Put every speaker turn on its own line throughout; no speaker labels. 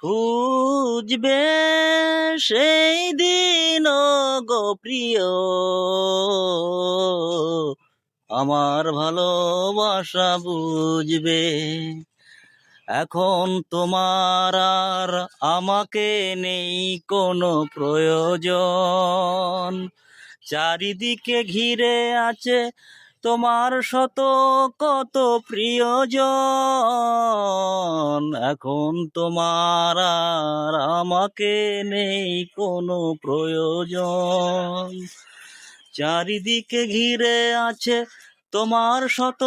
খুঁজবে সেই দিন গো প্রিয়। আমার ভালোবাসা বুঝবে। এখন তোমার আর আমাকে নেই কোনো প্রয়োজন। চারিদিকে ঘিরে আছে তোমার শত কত প্রিয়জন, এখন তোমার আর আমাকে নেই কোনো প্রয়োজন। চারিদিকে ঘিরে আছে তোমার শত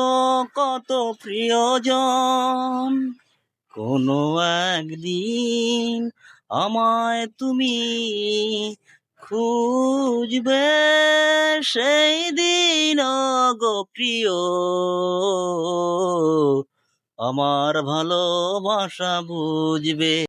কত প্রিয়জন। কোনো একদিন আমায় তুমি খুঁজবে সেই দিন প্রিয়। আমার ভালোবাসা বুঝবে।